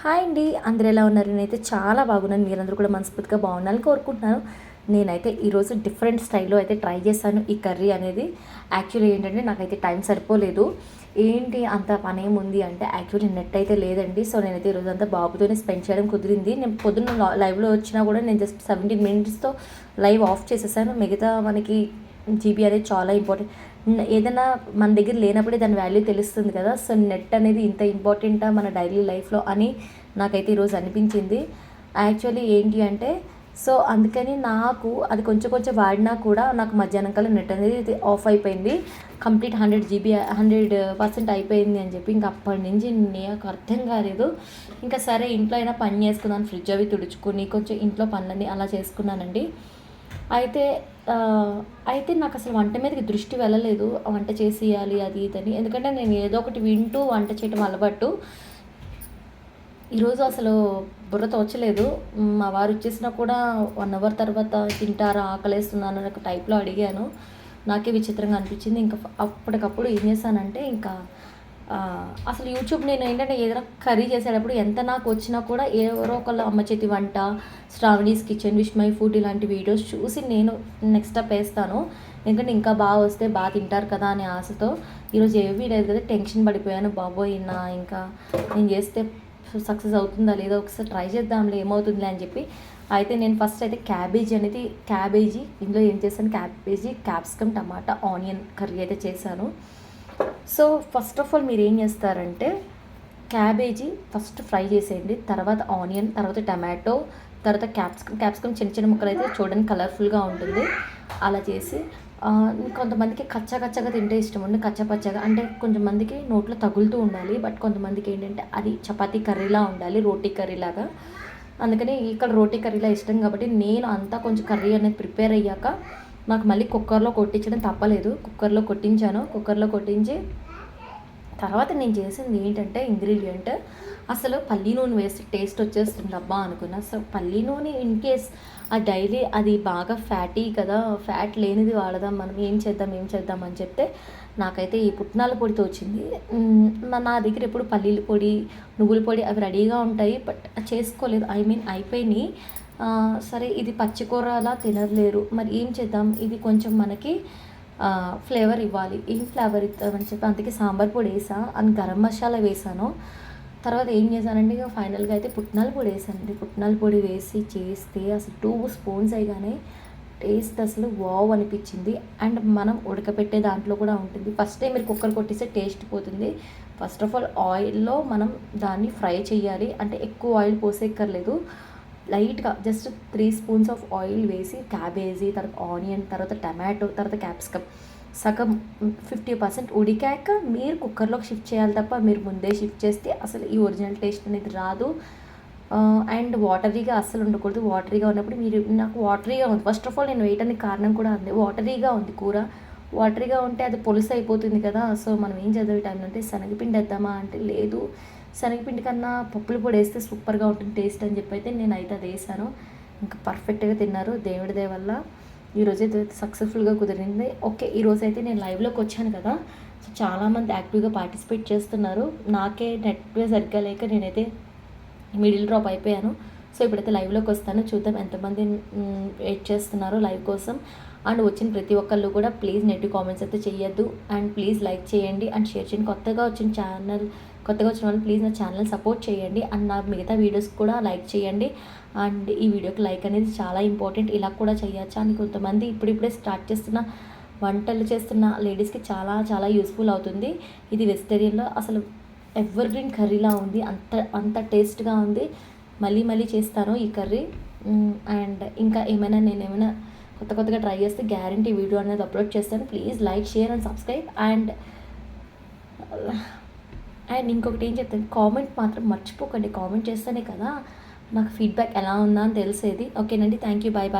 Hi అండి. అందరు ఎలా ఉన్నారు? నేనైతే చాలా బాగున్నాను. మీరందరూ కూడా మనస్ఫూర్తిగా బాగుండాలని కోరుకుంటున్నాను. నేనైతే ఈరోజు డిఫరెంట్ స్టైల్లో అయితే ట్రై చేశాను ఈ కర్రీ అనేది. యాక్చువల్లీ ఏంటంటే నాకైతే టైం సరిపోలేదు. ఏంటి అంత పని ఏముంది అంటే యాక్చువల్లీ నెట్ అయితే లేదండి. సో నేనైతే ఈరోజు అంతా బాబుతోనే స్పెండ్ చేయడం కుదిరింది. నేను పొద్దున్న లైవ్లో వచ్చినా కూడా నేను జస్ట్ సెవెంటీన్ మినిట్స్తో లైవ్ ఆఫ్ చేసేసాను. మిగతా మనకి జీబీ అనేది చాలా ఇంపార్టెంట్. ఏదైనా మన దగ్గర లేనప్పుడే దాని వాల్యూ తెలుస్తుంది కదా. సో నెట్ అనేది ఇంత ఇంపార్టెంటా మన డైలీ లైఫ్లో అని నాకైతే ఈరోజు అనిపించింది. యాక్చువల్లీ ఏంటి అంటే సో అందుకని నాకు అది కొంచెం కొంచెం వాడినా కూడా నాకు మధ్యాహ్నం కల్లా నెట్ అనేది ఆఫ్ అయిపోయింది. Complete hundred GB hundred percent అయిపోయింది అని చెప్పి ఇంకా అప్పటి నుంచి నాకు అర్థం కాలేదు. ఇంకా సరే ఇంట్లో అయినా పని చేసుకున్నాను ఫ్రిడ్జ్ అవి తుడుచుకుని కొంచెం ఇంట్లో పనులన్నీ అలా చేసుకున్నానండి. అయితే అయితే నాకు అసలు వంట మీదకి దృష్టి వెళ్ళలేదు. వంట చేసేయాలి అది ఇదని. ఎందుకంటే నేను ఏదో ఒకటి వింటూ వంట చేయటం అలవాటు. ఈరోజు అసలు బుర్ర తోచలేదు. మా వారు వచ్చేసినా కూడా వన్ అవర్ తర్వాత తింటారా ఆకలేస్తున్నాను అనే టైప్లో అడిగాను. నాకే విచిత్రంగా అనిపించింది. ఇంకా అప్పటికప్పుడు ఏం చేశానంటే ఇంకా అసలు యూట్యూబ్ నేను ఏంటంటే ఏదైనా కర్రీ చేసేటప్పుడు ఎంత నాకు వచ్చినా కూడా ఎవరో ఒకళ్ళ అమ్మ చేతి వంట Shravani's kitchen wish my food ఇలాంటి వీడియోస్ చూసి నేను నెక్స్ట్ స్టెప్ వేస్తాను. ఎందుకంటే ఇంకా బాగా వస్తే బాగా తింటారు కదా అనే ఆశతో ఈరోజు ఏవి లేదు కదా టెన్షన్ పడిపోయాను. బాబోయ్ నా ఇంకా నేను చేస్తే సక్సెస్ అవుతుందా లేదో ఒకసారి ట్రై చేద్దాంలే ఏమవుతుందిలే అని చెప్పి అయితే నేను ఫస్ట్ అయితే క్యాబేజీ అనేది క్యాబేజీ ఇందులో ఏం చేశాను? Cabbage capsicum tomato onion curry అయితే చేశాను. సో ఫస్ట్ ఆఫ్ ఆల్ మీరు ఏం చేస్తారంటే క్యాబేజీ ఫస్ట్ ఫ్రై చేసేయండి. తర్వాత ఆనియన్ తర్వాత టమాటో తర్వాత క్యాప్సికమ్ క్యాప్సికమ్ చిన్న చిన్న ముక్కలు అయితే చూడడానికి కలర్ఫుల్గా ఉంటుంది. అలా చేసి కొంతమందికి కచ్చా కచ్చగా తింటే ఇష్టం ఉంది కచ్చా పచ్చగా అంటే కొంతమందికి నోట్లో తగులుతూ ఉండాలి. బట్ కొంతమందికి ఏంటంటే అది చపాతీ కర్రీలా ఉండాలి రోటీ కర్రీలాగా. అందుకని ఇక్కడ రోటీ కర్రీలా ఇష్టం కాబట్టి నేను అంతా కొంచెం కర్రీ అనేది ప్రిపేర్ అయ్యాక నాకు మళ్ళీ కుక్కర్లో కొట్టించడం తప్పలేదు. కుక్కర్లో కొట్టించాను. కుక్కర్లో కొట్టించి తర్వాత నేను చేసింది ఏంటంటే ఇంగ్రీడియంట్. అసలు పల్లీ నూనె వేసి టేస్ట్ వచ్చేస్తుంది అబ్బా అనుకున్నా. సో పల్లీ నూనె ఇన్ కేస్ ఆ డైలీ అది బాగా ఫ్యాటీ కదా ఫ్యాట్ లేనిది వాడదాం మనం ఏం చేద్దాం ఏం చేద్దాం అని చెప్తే నాకైతే ఈ పుట్నాల పొడితో వచ్చింది. నా దగ్గర ఎప్పుడు పల్లీల పొడి నువ్వుల పొడి అవి రెడీగా ఉంటాయి బట్ చేసుకోలేదు. ఐ మీన్ అయిపోయినాయి. సరే ఇది పచ్చికూరలా తినలేరు మరి ఏం చేద్దాం? ఇది కొంచెం మనకి ఫ్లేవర్ ఇవ్వాలి. ఏం ఫ్లేవర్ ఇద్దామని చెప్పి అందుకే సాంబార్ పొడి వేసా. అని గరం మసాలా వేసాను. తర్వాత ఏం చేశానంటే ఇక ఫైనల్గా అయితే పుట్నాల పొడి వేసానండి. పుట్నాల పొడి వేసి చేస్తే అసలు టూ స్పూన్స్ అయ్యగానే టేస్ట్ అసలు వావ్ అనిపించింది. అండ్ మనం ఉడకపెట్టే దాంట్లో కూడా ఉంటుంది. ఫస్ట్ టైం మీరు కుక్కర్ కొట్టేస్తే టేస్ట్ పోతుంది. ఫస్ట్ ఆఫ్ ఆల్ ఆయిల్లో మనం దాన్ని ఫ్రై చేయాలి. అంటే ఎక్కువ ఆయిల్ పోసేక్కర్లేదు. లైట్గా just three spoons of oil వేసి క్యాబేజీ తర్వాత ఆనియన్ తర్వాత టమాటో తర్వాత క్యాప్సికమ్ సగం ఫిఫ్టీ పర్సెంట్ ఉడికాక మీరు కుక్కర్లోకి షిఫ్ట్ చేయాలి తప్ప మీరు ముందే షిఫ్ట్ చేస్తే అసలు ఈ ఒరిజినల్ టేస్ట్ అనేది రాదు. అండ్ వాటరీగా అస్సలు ఉండకూడదు. వాటరీగా ఉన్నప్పుడు మీరు నాకు వాటరీగా ఉంది. ఫస్ట్ ఆఫ్ ఆల్ నేను వేయటానికి కారణం కూడా అంది వాటరీగా ఉంది కూర. వాటరీగా ఉంటే అది పొలుసు అయిపోతుంది కదా. సో మనం ఏం చదివే అంటే శనగపిండి వేద్దామా అంటే లేదు. శనగపిండి కన్నా పప్పుల పొడి వేస్తే సూపర్గా ఉంటుంది టేస్ట్ అని చెప్పి అయితే నేను అయితే అది వేసాను ఇంకా పర్ఫెక్ట్గా తిన్నారు దేవుడి దే వల్ల. ఈరోజు అయితే సక్సెస్ఫుల్గా కుదిరింది. ఓకే ఈరోజు అయితే నేను లైవ్లోకి వచ్చాను కదా. సో చాలామంది యాక్టివ్గా పార్టిసిపేట్ చేస్తున్నారు. నాకే నెట్ సరిగ్గా లేక నేనైతే మిడిల్ డ్రాప్ అయిపోయాను. సో ఇప్పుడైతే లైవ్లోకి వస్తాను. చూద్దాం ఎంతమంది వెయిట్ చేస్తున్నారు లైవ్ కోసం. అండ్ వచ్చిన ప్రతి ఒక్కళ్ళు కూడా ప్లీజ్ నెగిటివ్ కామెంట్స్ అయితే చేయొద్దు అండ్ ప్లీజ్ లైక్ చేయండి. అండ్ షేర్ చేయండి. కొత్తగా వచ్చిన ఛానల్ కొత్తగా వచ్చిన వాళ్ళు ప్లీజ్ నా ఛానల్ సపోర్ట్ చేయండి. అండ్ నా మిగతా వీడియోస్ కూడా లైక్ చేయండి. అండ్ ఈ వీడియోకి లైక్ అనేది చాలా ఇంపార్టెంట్ ఇలా కూడా చేయొచ్చా అని కొంతమంది ఇప్పుడిప్పుడే స్టార్ట్ చేస్తున్న వంటలు చేస్తున్న లేడీస్కి చాలా చాలా యూస్ఫుల్ అవుతుంది. ఇది వెజిటేరియన్లో అసలు ఎవర్ గ్రీన్ కర్రీలా ఉంది. అంత అంత టేస్ట్గా ఉంది. మళ్ళీ మళ్ళీ చేస్తాను ఈ కర్రీ అండ్ ఇంకా ఏమైనా నేను ఏమైనా కొత్త కొత్తగా ట్రై చేస్తే గ్యారంటీ వీడియో అనేది అప్లోడ్ చేస్తాను. Please like share and subscribe and and ఇంకొకటి ఏం చెప్తాను? కామెంట్ మాత్రం మర్చిపోకండి. కామెంట్ చేస్తేనే కదా నాకు ఫీడ్బ్యాక్ ఎలా ఉందా అని తెలిసేది. ఓకేనండి థ్యాంక్ యూ బాయ్ బాయ్